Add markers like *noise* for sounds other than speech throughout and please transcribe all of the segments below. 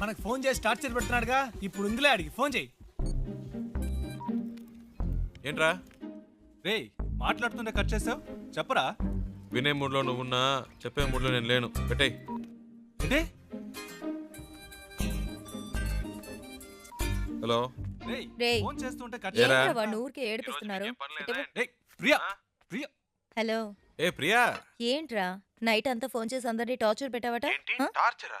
మనకు ఫోన్ చేసి టార్చర్ పెడుతున్నాడుగా. ఇప్పుడు ఉందిలే అడిగి ఫోన్ చేయి. ఏంట్రా? రేయ్ మాట్లాడుతుంటే కట్ చేసావు? చెప్పరా? వినే మూడ్లో నువ్వున్నా చెప్పే మూడ్లో నేను లేను. పెట్టేయ్. ఏంటి? హలో? రేయ్ రేయ్. ఫోన్ చేస్తుంటే కట్ ఏరా? ఏంట్రా వాడిని ఊరికే ఏడిపిస్తున్నారు ఇటు- రేయ్ ప్రియా ప్రియా. హలో. ఏ ప్రియా? ఏంట్రా? నైట్ అంతా ఫోన్ చేసి అందరినీ టార్చర్ పెట్టావట? ఆ? టార్చరా?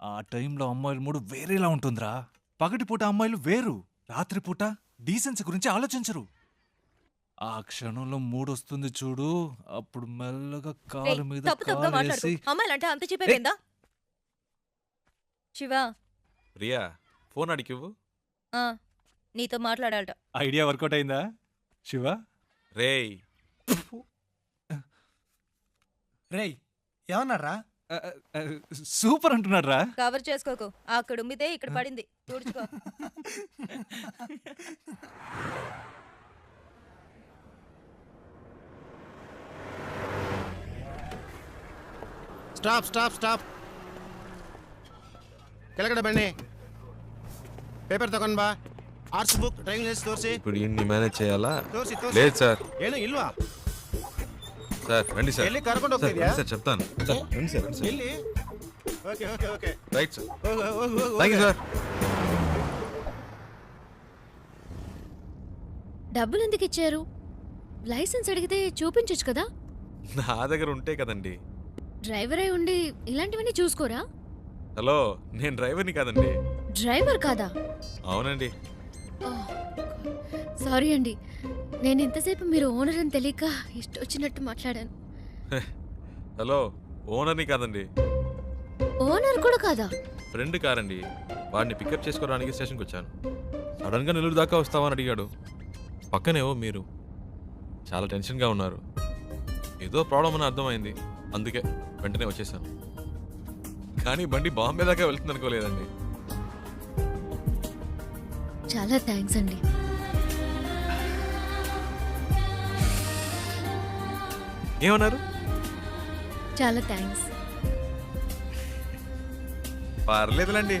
ఆ టైంలో అమ్మాయిల మూడు వేరేలా ఉంటుందిరా. పగటిపూట అమ్మాయిలు వేరు రాత్రిపూట డీసెన్సీ గురించి ఆలోచించరు. ఆ క్షణంలో మూడు వస్తుంది చూడు అప్పుడు మెల్లగా రేయ్, కాలు మీద కాలేసి అమ్మాయిలంటే అంత శివ. ప్రియా ఫోన్ అడిగివ్వు ఆ, నీతో మాట్లాడాలట. ఐడియా వర్కౌట్ అయిందా? శివ. రేయ్. రేయ్ ఏమన్నారా సూపర్ అంటున్నారా? కవర్ చేసుకోకు. అక్కడ ఉమ్మితే ఇక్కడ పడింది. తుడుచుకో. Stop stop stop. కెలగడ బండి. పేపర్ తಗೊಂಡು బా. ఆర్ట్స్ బుక్ డ్రైవింగ్ లైసెన్స్ తోర్సి ఇప్పుడు ఇన్ని మేనేజ్ చేయాలా? లేదు సార్. ఏను ఇల్వా సార్ రండి సార్. వెళ్ళి కరకొండ సార్ చెప్తాను. రండి సార్ రండి సార్. వెళ్ళి. Okay okay okay. Right sir. Thank you sir. డబ్బులు ఎందుకు ఇచ్చారు? లైసెన్స్ అడిగితే చూపించొచ్చు కదా? నా దగ్గర ఉంటే కదండి. డ్రైవర్ అయి ఉండి ఇలాంటివన్నీ చూసుకోరా? హలో నేను డ్రైవర్ని కాదండి. డ్రైవర్ కాదా? అవునండి. సారీ అండి. నేను ఇంతసేపు మీరు ఓనర్ అని తెలియక ఇష్టం వచ్చినట్టు మాట్లాడాను. హలో ఓనర్ని కాదండి. ఓనర్ కూడా కాదా? ఫ్రెండ్ కారండి. వాడిని పికప్ చేసుకోవడానికి స్టేషన్కి వచ్చాను. సడన్గా నెల్లూరు దాకా వస్తావని అడిగాడు. పక్కనేవో మీరు. చాలా టెన్షన్గా ఉన్నారు. ఏదో ప్రాబ్లం అని అర్థమైంది. అందుకే వెంటనే వచ్చేసాను. కానీ బండి బాంబే దాకా వెళ్తుంది అనుకోలేదండి చాలా థ్యాంక్స్ అండి. ఏమన్నారు? చాలా థ్యాంక్స్ పర్లేదులండి.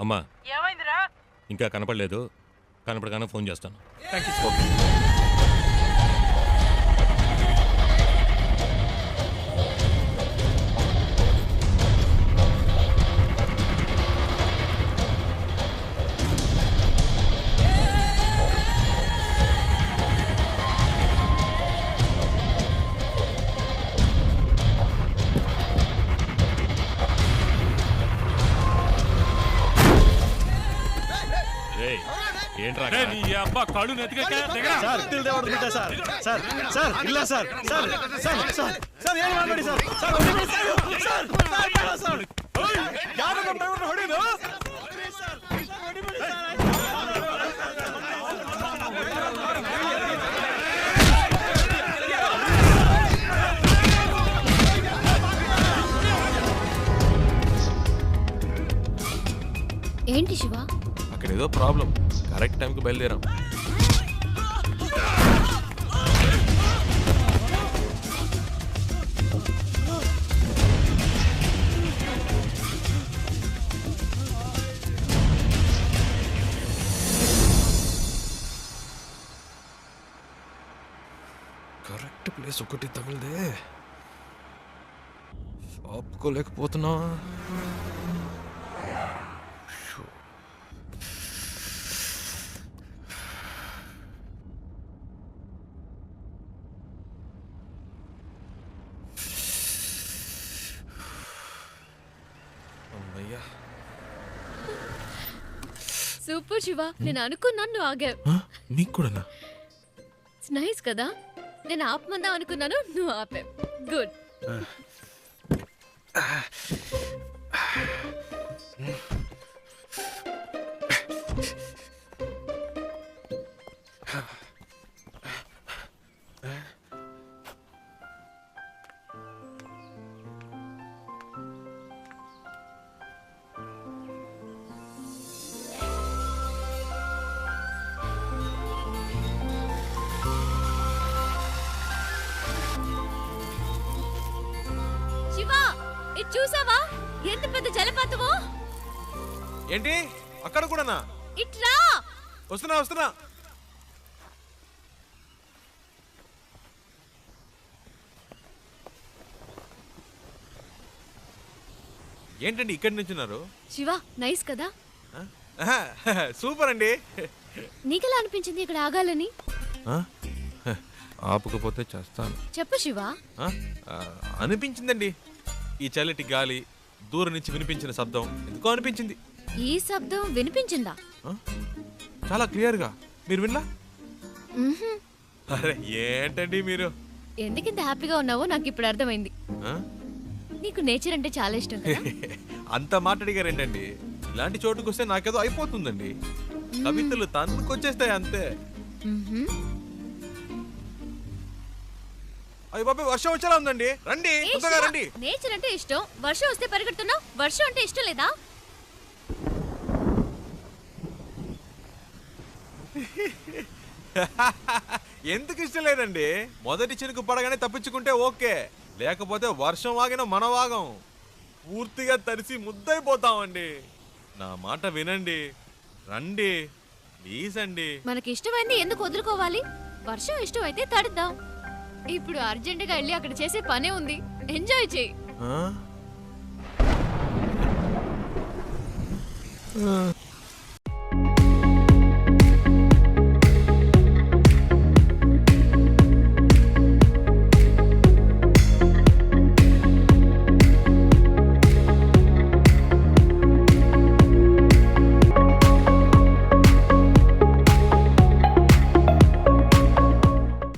అమ్మా. ఇంకా కనపడలేదు. కనపడగానే ఫోన్ చేస్తాను. రేయ్, సార్ తిల్ దేవడు బిడ్డ సార్ సార్ సార్ ಇಲ್ಲ sir sir sir sir sir ಏನು ಮಾಡಬೇಡಿ ಸರ್ ಸರ್ ಹೊಡಿಬೇಡಿ ಸರ್ ಸರ್ ಸರ್ ಸರ್ ಯಾರು ನಮ್ಮ ಡ್ರೈವರ್ನ ಹೊಡಿದು ಹೊಡಿಬೇಡಿ ಸರ್ ఏంటి శివ అక్కడ ఏదో ప్రాబ్లం కరెక్ట్ టైంకి బయలుదేరాం. కరెక్ట్ ప్లేస్ ఒకటి తగిలిదే ఆపుకోలేకపోతున్నా అమ్మయ్యా. సూపర్ శివ నేను అనుకున్నాను నువ్వు ఆగావు. నీకు కూడానా? నైస్ కదా. నేను ఆపమందాం అనుకున్నాను నువ్వు ఆపావు. గుడ్ ఎంత పెద్ద జలపాతమో? ఏంటి? అక్కడ కూడానా? ఇట్రా వస్తున్నా వస్తున్నా. ఏంటండి ఇక్కడి నుంచున్నారు శివ నైస్ కదా? సూపర్ అండి. నీకెలా అనిపించింది ఇక్కడ ఆగాలని? ఆపకపోతే చేస్తాను. చెప్పు శివ. అనిపించిందండి. ఈ చల్లటి గాలి దూరం నుంచి వినిపించిన శబ్దం ఎందుకో అనిపించింది. ఈ శబ్దం వినిపించిందా? ఆ? చాలా క్లియర్గా. మీరు విన్నా. అరే ఏంటండి మీరు? ఎందుకింత హ్యాపీగా ఉన్నావో నాకు ఇప్పుడు అర్థమైంది. ఆ? నీకు నేచర్ అంటే చాలా ఇష్టం కదా? *laughs* అంత మాట అడిగారేంటండి ఇలాంటి చోటుకు వస్తే నాకేదో అయిపోతుందండి. కవితలు తన్నుకొచ్చేస్తాయి అంతే. అయ్యి బాబాయ్ వర్షం వచ్చేలా ఉందండి. రండి ఏ తొందరగా శివ, రండి. నేచర్ అంటే ఇష్టం. వర్షం వస్తే పరిగెడుతున్నావు? వర్షం అంటే ఇష్టం లేదా? *laughs* ఎందుకు ఇష్టం లేదండి? మొదటి చినుకు పడగానే తప్పించుకుంటే ఓకే. లేకపోతే వర్షం వాగిన మన వాగం. పూర్తిగా తడిసి ముద్దైపోతామండి నా మాట వినండి. రండి. ప్లీజ్ అండి మనకి ఇష్టమైంది ఎందుకు వదులుకోవాలి? వర్షం ఇష్టమైతే తడుద్దాం. ఇప్పుడు అర్జెంటుగా వెళ్ళి అక్కడ చేసే పనే ఉంది ఎంజాయ్ చేయి ఆ?